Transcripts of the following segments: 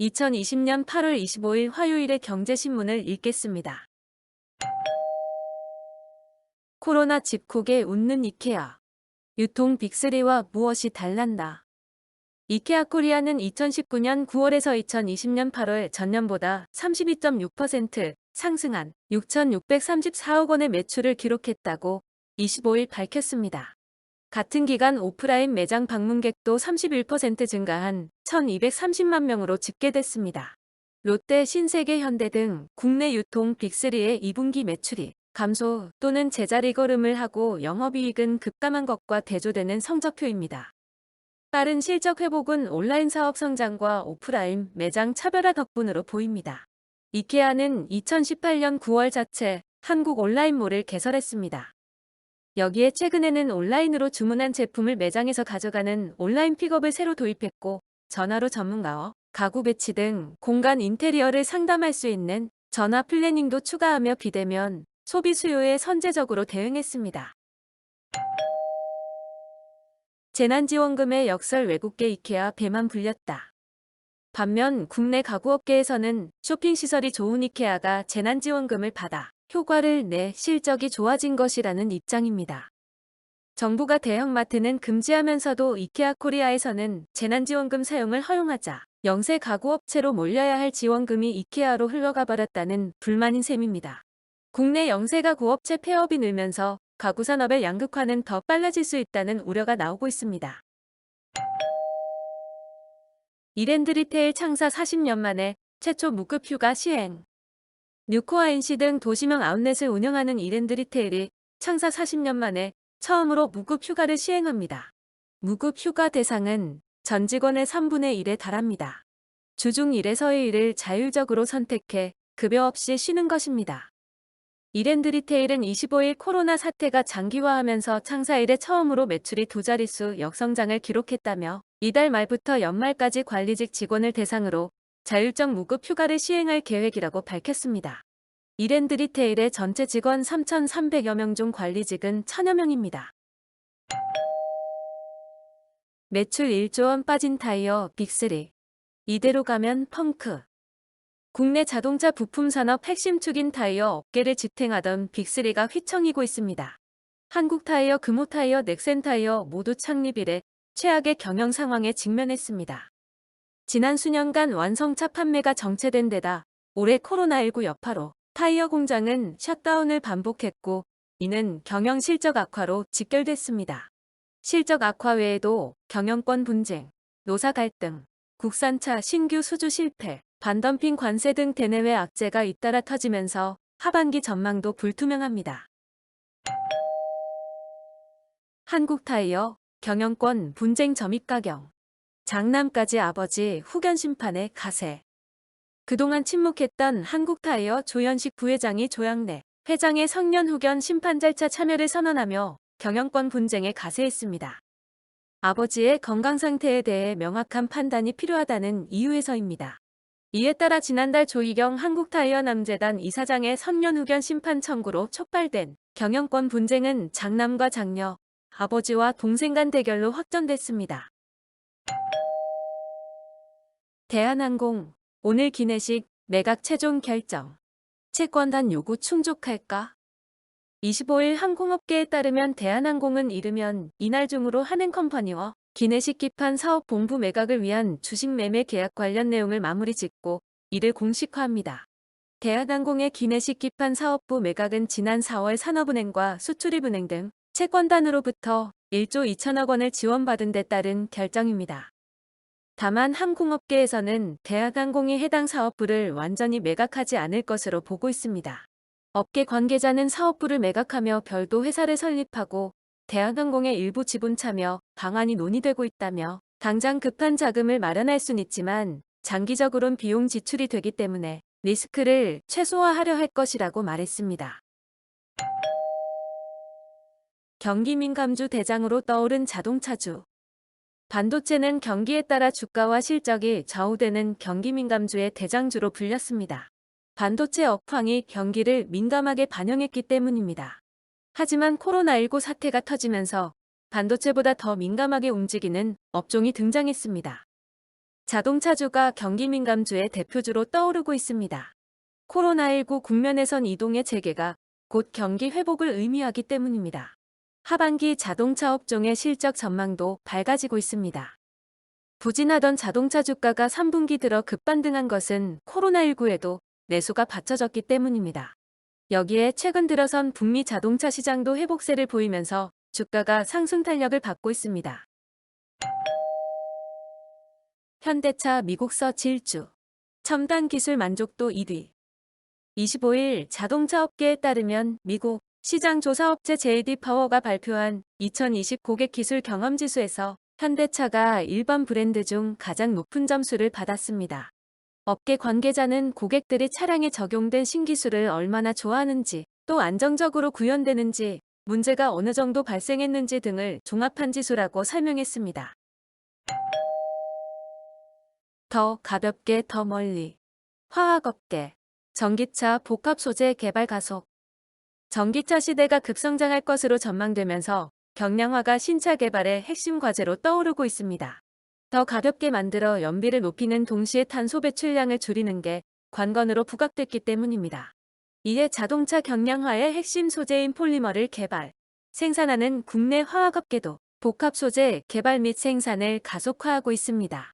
2020년 8월 25일 화요일의 경제신문을 읽겠습니다. 코로나 집콕에 웃는 이케아. 유통 빅3와 무엇이 달란다. 이케아 코리아는 2019년 9월에서 2020년 8월 전년보다 32.6% 상승한 6,634억 원의 매출을 기록했다고 25일 밝혔습니다. 같은 기간 오프라인 매장 방문객도 31% 증가한 1,230만 명으로 집계됐습니다. 롯데, 신세계, 현대 등 국내 유통 빅3의 2분기 매출이 감소 또는 제자리 걸음을 하고 영업이익은 급감한 것과 대조되는 성적표입니다. 빠른 실적 회복은 온라인 사업 성장과 오프라인 매장 차별화 덕분으로 보입니다. 이케아는 2018년 9월 자체 한국 온라인몰을 개설했습니다. 여기에 최근에는 온라인으로 주문한 제품을 매장에서 가져가는 온라인 픽업을 새로 도입했고 전화로 전문가와 가구 배치 등 공간 인테리어를 상담할 수 있는 전화 플래닝도 추가하며 비대면 소비 수요에 선제적으로 대응했습니다. 재난지원금의 역설 외국계 이케아 배만 불렸다. 반면 국내 가구업계에서는 쇼핑시설이 좋은 이케아가 재난지원금을 받아 효과를 내 실적이 좋아진 것이라는 입장입니다. 정부가 대형마트는 금지하면서도 이케아 코리아에서는 재난지원금 사용을 허용하자 영세 가구업체로 몰려야 할 지원금이 이케아로 흘러가 버렸다는 불만인 셈입니다. 국내 영세 가구업체 폐업이 늘면서 가구 산업의 양극화는 더 빨라질 수 있다는 우려가 나오고 있습니다. 이랜드 리테일 창사 40년 만에 최초 무급 휴가 시행. 뉴코아 NC 등 도시명 아웃렛을 운영하는 이랜드 리테일이 창사 40년 만에 처음으로 무급 휴가를 시행합니다. 무급 휴가 대상은 전 직원의 3분의 1에 달합니다. 주중 1에서의 일을 자율적으로 선택해 급여 없이 쉬는 것입니다. 이랜드 리테일은 25일 코로나 사태가 장기화하면서 창사 이래 처음으로 매출이 두 자릿수 역성장을 기록했다며 이달 말부터 연말까지 관리직 직원을 대상으로 자율적 무급 휴가를 시행할 계획이라고 밝혔습니다. 이랜드 리테일의 전체 직원 3,300여 명 중 관리직은 1,000여 명입니다. 매출 1조 원 빠진 타이어 빅3. 이대로 가면 펑크. 국내 자동차 부품 산업 핵심 축인 타이어 업계를 지탱하던 빅3가 휘청이고 있습니다. 한국타이어, 금호타이어, 넥센타이어 모두 창립 이래 최악의 경영 상황에 직면했습니다. 지난 수년간 완성차 판매가 정체된 데다 올해 코로나19 여파로 타이어 공장은 셧다운을 반복했고 이는 경영 실적 악화로 직결됐습니다. 실적 악화 외에도 경영권 분쟁, 노사 갈등, 국산차 신규 수주 실패, 반덤핑 관세 등 대내외 악재가 잇따라 터지면서 하반기 전망도 불투명합니다. 한국타이어 경영권 분쟁 점입 가경 장남까지 아버지 후견 심판의 가세 그동안 침묵했던 한국타이어 조현식 부회장이 조양래 회장의 성년 후견 심판 절차 참여를 선언하며 경영권 분쟁에 가세했습니다. 아버지의 건강 상태에 대해 명확한 판단이 필요하다는 이유에서입니다. 이에 따라 지난달 조희경 한국타이어 남재단 이사장의 선년 후견 심판 청구로 촉발된 경영권 분쟁은 장남과 장녀, 아버지와 동생 간 대결로 확전됐습니다. 대한항공 오늘 기내식 매각 최종 결정. 채권단 요구 충족할까? 25일 항공업계에 따르면 대한항공은 이르면 이날 중으로 한행컴퍼니와 기내식 기판 사업 본부 매각을 위한 주식 매매 계약 관련 내용을 마무리 짓고 이를 공식화합니다. 대한항공의 기내식 기판 사업부 매각은 지난 4월 산업은행과 수출입은행 등 채권단으로부터 1조 2천억 원을 지원받은 데 따른 결정입니다. 다만 항공업계에서는 대한항공이 해당 사업부를 완전히 매각하지 않을 것으로 보고 있습니다. 업계 관계자는 사업부를 매각하며 별도 회사를 설립하고 대한항공의 일부 지분 참여 방안이 논의되고 있다며 당장 급한 자금을 마련할 순 있지만 장기적으론 비용 지출이 되기 때문에 리스크를 최소화하려 할 것이라고 말했습니다. 경기 민감주 대장으로 떠오른 자동차주 반도체는 경기에 따라 주가와 실적이 좌우되는 경기 민감주의 대장주로 불렸습니다. 반도체 업황이 경기를 민감하게 반영했기 때문입니다. 하지만 코로나19 사태가 터지면서 반도체보다 더 민감하게 움직이는 업종이 등장했습니다. 자동차주가 경기 민감주의 대표주로 떠오르고 있습니다. 코로나19 국면에선 이동의 재개가 곧 경기 회복을 의미하기 때문입니다. 하반기 자동차 업종의 실적 전망도 밝아지고 있습니다. 부진하던 자동차 주가가 3분기 들어 급반등한 것은 코로나19에도 내수가 받쳐졌기 때문입니다. 여기에 최근 들어선 북미 자동차 시장도 회복세를 보이면서 주가가 상승 탄력을 받고 있습니다. 현대차 미국서 질주 첨단 기술 만족도 1위 25일 자동차 업계에 따르면 미국 시장 조사업체 JD 파워가 발표한 2020 고객 기술 경험 지수에서 현대차가 일반 브랜드 중 가장 높은 점수를 받았습니다. 업계 관계자는 고객들이 차량에 적용된 신기술을 얼마나 좋아하는지 또 안정적으로 구현되는지 문제가 어느 정도 발생했는지 등을 종합한 지수라고 설명했습니다. 더 가볍게 더 멀리 화학업계 전기차 복합 소재 개발 가속 전기차 시대가 급성장할 것으로 전망되면서 경량화가 신차 개발의 핵심 과제로 떠오르고 있습니다. 더 가볍게 만들어 연비를 높이는 동시에 탄소 배출량을 줄이는 게 관건으로 부각됐기 때문입니다. 이에 자동차 경량화의 핵심 소재인 폴리머를 개발, 생산하는 국내 화학업계도 복합 소재 개발 및 생산을 가속화하고 있습니다.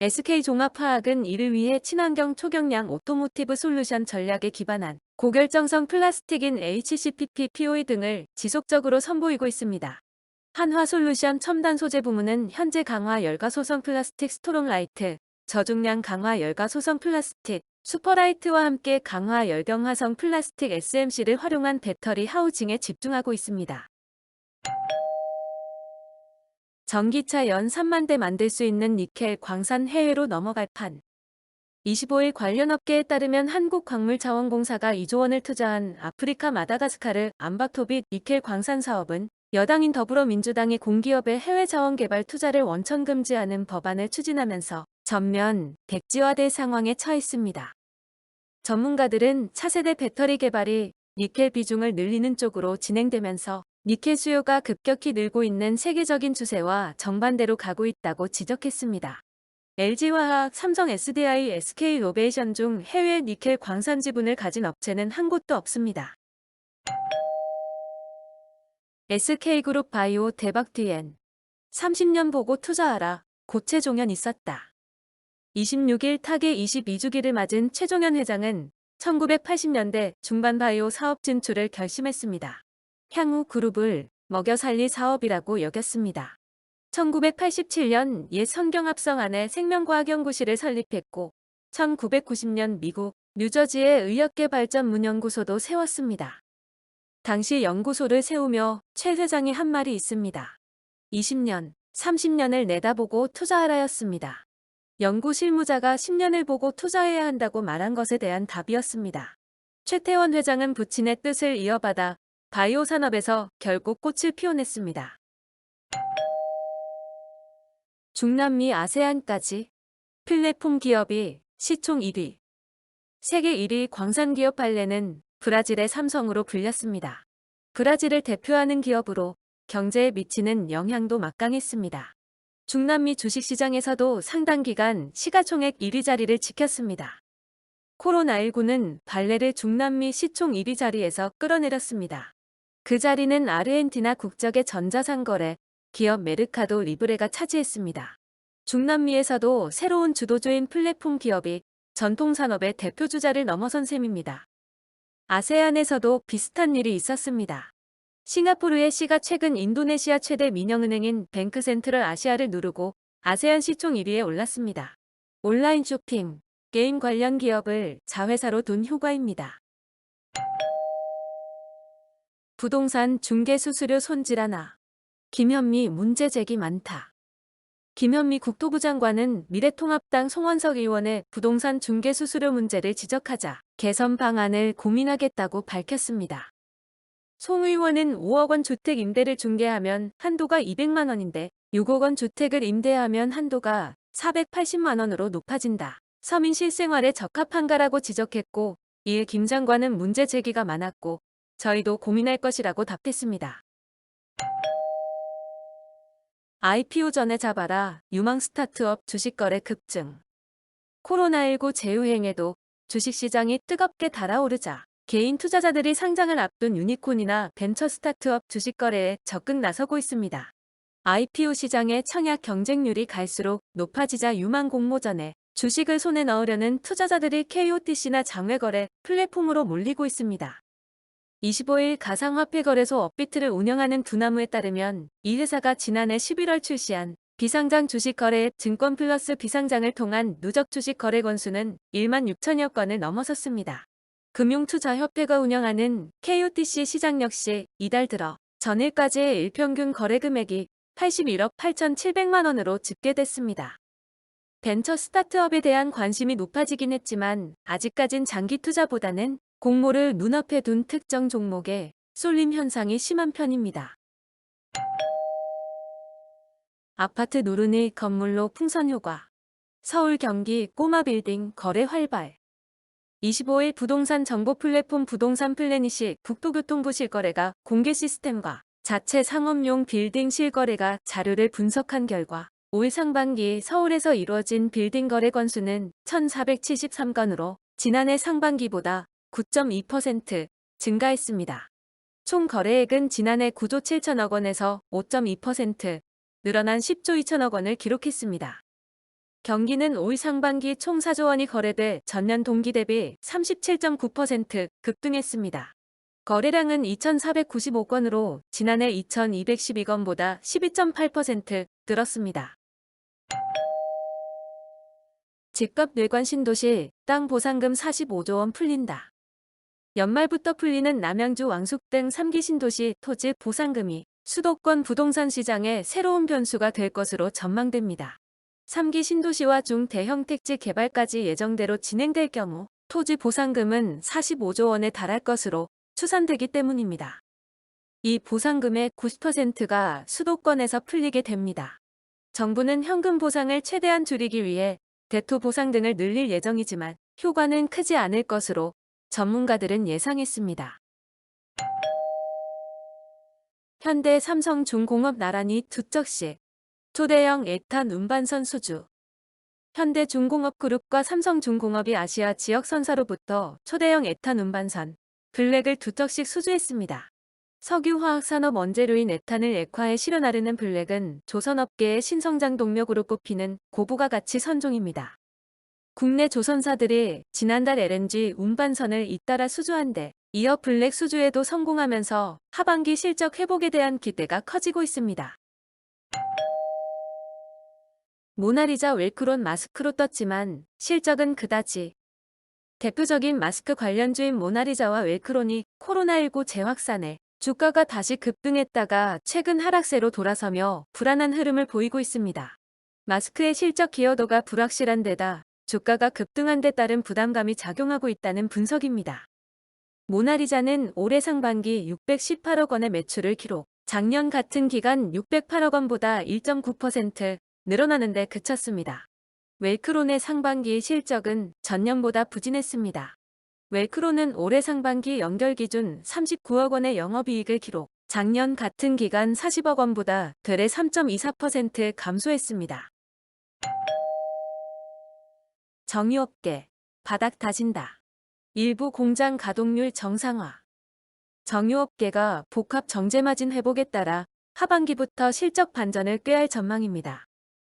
SK종합화학은 이를 위해 친환경 초경량 오토모티브 솔루션 전략에 기반한 고결정성 플라스틱인 HCPP, POE 등을 지속적으로 선보이고 있습니다. 한화솔루션 첨단 소재 부문은 현재 강화 열과 소성 플라스틱 스토롱라이트, 저중량 강화 열과 소성 플라스틱, 슈퍼라이트와 함께 강화 열경 화성 플라스틱 SMC를 활용한 배터리 하우징에 집중하고 있습니다. 전기차 연 3만 대 만들 수 있는 니켈 광산 해외로 넘어갈 판. 25일 관련 업계에 따르면 한국광물자원공사가 2조 원을 투자한 아프리카 마다가스카르 암바토빗 니켈 광산 사업은 여당인 더불어민주당이 공기업의 해외 자원 개발 투자를 원천 금지하는 법안을 추진하면서 전면 백지화될 상황에 처했습니다. 전문가들은 차세대 배터리 개발이 니켈 비중을 늘리는 쪽으로 진행되면서 니켈 수요가 급격히 늘고 있는 세계적인 추세와 정반대로 가고 있다고 지적했습니다. LG화학, 삼성 SDI, SK 로베이션 중 해외 니켈 광산 지분을 가진 업체는 한 곳도 없습니다. SK그룹 바이오 대박 뒤엔 30년 보고 투자하라. 고체 종연 있었다. 26일 타계 22주기를 맞은 최종현 회장은 1980년대 중반 바이오 사업 진출을 결심했습니다. 향후 그룹을 먹여 살릴 사업이라고 여겼습니다. 1987년 옛 성경합성 안에 생명과학연구실을 설립했고 1990년 미국 뉴저지의 의학개발전 문연구소도 세웠습니다. 당시 연구소를 세우며 최 회장이 한 말이 있습니다. 20년, 30년을 내다보고 투자하라였습니다. 연구 실무자가 10년을 보고 투자해야 한다고 말한 것에 대한 답이었습니다. 최태원 회장은 부친의 뜻을 이어받아 바이오 산업에서 결국 꽃을 피워냈습니다. 중남미 아세안까지 플랫폼 기업이 시총 1위 세계 1위 광산기업 발레는 브라질의 삼성으로 불렸습니다. 브라질을 대표하는 기업으로 경제에 미치는 영향도 막강했습니다. 중남미 주식시장에서도 상당 기간 시가총액 1위 자리를 지켰습니다. 코로나19는 발레를 중남미 시총 1위 자리에서 끌어내렸습니다. 그 자리는 아르헨티나 국적의 전자상거래 기업 메르카도 리브레가 차지했습니다. 중남미에서도 새로운 주도주인 플랫폼 기업이 전통산업의 대표주자를 넘어선 셈입니다. 아세안에서도 비슷한 일이 있었습니다. 싱가포르의 시가 최근 인도네시아 최대 민영은행인 뱅크센트럴 아시아를 누르고 아세안 시총 1위에 올랐습니다. 온라인 쇼핑, 게임 관련 기업을 자회사로 둔 효과입니다. 부동산 중개 수수료 손질 하나. 김현미 문제 제기 많다. 김현미 국토부 장관은 미래통합당 송원석 의원의 부동산 중개 수수료 문제를 지적하자 개선 방안을 고민하겠다고 밝혔습니다. 송 의원은 5억 원 주택 임대를 중개하면 한도가 200만 원인데 6억 원 주택을 임대하면 한도가 480만 원으로 높아진다. 서민 실생활에 적합한가라고 지적했고 이에 김 장관은 문제 제기가 많았고 저희도 고민할 것이라고 답했습니다. IPO 전에 잡아라 유망 스타트업 주식 거래 급증. 코로나19 재유행에도 주식시장이 뜨겁게 달아오르자 개인 투자자들이 상장을 앞둔 유니콘이나 벤처 스타트업 주식 거래에 적극 나서고 있습니다. IPO 시장의 청약 경쟁률이 갈수록 높아지자 유망 공모전에 주식을 손에 넣으려는 투자자들이 KOTC나 장외거래 플랫폼으로 몰리고 있습니다. 25일 가상화폐거래소 업비트를 운영하는 두나무에 따르면 이 회사가 지난해 11월 출시한 비상장 주식 거래 증권 플러스 비상장을 통한 누적 주식 거래 건수는 1만 6천여 건을 넘어섰습니다. 금융투자협회가 운영하는 KOTC 시장 역시 이달 들어 전일까지의 일평균 거래 금액이 81억 8,700만 원으로 집계됐습니다. 벤처 스타트업에 대한 관심이 높아지긴 했지만 아직까진 장기 투자보다는 공모를 눈앞에 둔 특정 종목에 쏠림 현상이 심한 편입니다. 아파트 노르니 건물로 풍선 효과. 서울 경기 꼬마 빌딩 거래 활발. 25일 부동산 정보 플랫폼 부동산 플래닛이 국토교통부 실거래가 공개 시스템과 자체 상업용 빌딩 실거래가 자료를 분석한 결과 올 상반기 서울에서 이루어진 빌딩 거래 건수는 1,473건으로 지난해 상반기보다 9.2% 증가했습니다. 총 거래액은 지난해 9조 7천억 원에서 5.2% 늘어난 10조 2천억 원을 기록했습니다. 경기는 올 상반기 총 4조 원이 거래돼 전년 동기 대비 37.9% 급등했습니다. 거래량은 2,495건으로 지난해 2,212건보다 12.8% 늘었습니다. 집값 뇌관 신도시 땅 보상금 45조 원 풀린다. 연말부터 풀리는 남양주 왕숙 등 3기 신도시 토지 보상금이 수도권 부동산 시장에 새로운 변수가 될 것으로 전망됩니다. 3기 신도시와 중대형 택지 개발까지 예정대로 진행될 경우 토지 보상금은 45조 원에 달할 것으로 추산되기 때문입니다. 이 보상금의 90%가 수도권에서 풀리게 됩니다. 정부는 현금 보상을 최대한 줄이기 위해 대토 보상 등을 늘릴 예정이지만 효과는 크지 않을 것으로 전문가들은 예상했습니다. 현대 삼성 중공업 나란히 두 척씩 초대형 에탄 운반선 수주 현대 중공업그룹과 삼성중공업이 아시아 지역 선사로부터 초대형 에탄 운반선 블랙을 두 척씩 수주했습니다. 석유화학산업 원재료인 에탄을 액화에 실어 나르는 블랙은 조선업계의 신성장 동력으로 꼽히는 고부가 가치 선종입니다. 국내 조선사들이 지난달 LNG 운반선을 잇따라 수주한데 이어 블랙 수주에도 성공하면서 하반기 실적 회복에 대한 기대가 커지고 있습니다. 모나리자 웰크론 마스크로 떴지만 실적은 그다지. 대표적인 마스크 관련주인 모나리자와 웰크론이 코로나19 재확산에 주가가 다시 급등했다가 최근 하락세로 돌아서며 불안한 흐름을 보이고 있습니다. 마스크의 실적 기여도가 불확실한 데다 주가가 급등한 데 따른 부담감이 작용하고 있다는 분석입니다. 모나리자는 올해 상반기 618억 원의 매출을 기록, 작년 같은 기간 608억 원보다 1.9% 늘어나는 데 그쳤습니다. 웰크론의 상반기 실적은 전년보다 부진했습니다. 웰크론은 올해 상반기 연결 기준 39억 원의 영업이익을 기록, 작년 같은 기간 40억 원보다 되레 3.24% 감소했습니다. 정유업계 바닥 다진다. 일부 공장 가동률 정상화. 정유업계가 복합 정제마진 회복에 따라 하반기부터 실적 반전을 꾀할 전망입니다.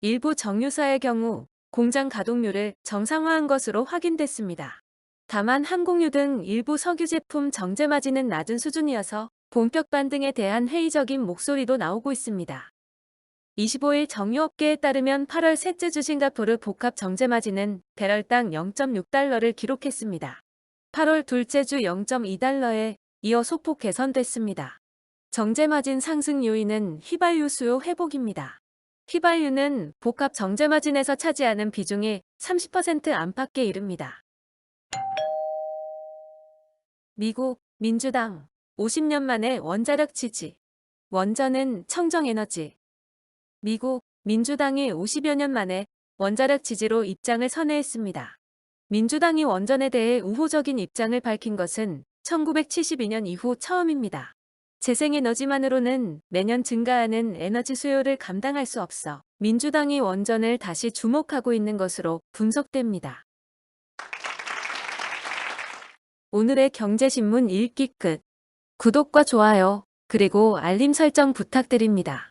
일부 정유사의 경우 공장 가동률을 정상화한 것으로 확인됐습니다. 다만 항공유 등 일부 석유 제품 정제마진은 낮은 수준이어서 본격 반등에 대한 회의적인 목소리도 나오고 있습니다. 25일 정유업계에 따르면 8월 셋째 주 싱가포르 복합 정제마진은 배럴당 0.6달러를 기록했습니다. 8월 둘째 주 0.2달러에 이어 소폭 개선됐습니다. 정제마진 상승 요인은 휘발유 수요 회복입니다. 휘발유는 복합 정제마진에서 차지하는 비중이 30% 안팎에 이릅니다. 미국 민주당 50년 만에 원자력 지지 원전은 청정에너지 미국 민주당이 50여 년 만에 원자력 지지로 입장을 선회했습니다. 민주당이 원전에 대해 우호적인 입장을 밝힌 것은 1972년 이후 처음입니다. 재생에너지만으로는 매년 증가하는 에너지 수요를 감당할 수 없어 민주당이 원전을 다시 주목하고 있는 것으로 분석됩니다. 오늘의 경제신문 읽기 끝. 구독과 좋아요, 그리고 알림 설정 부탁드립니다.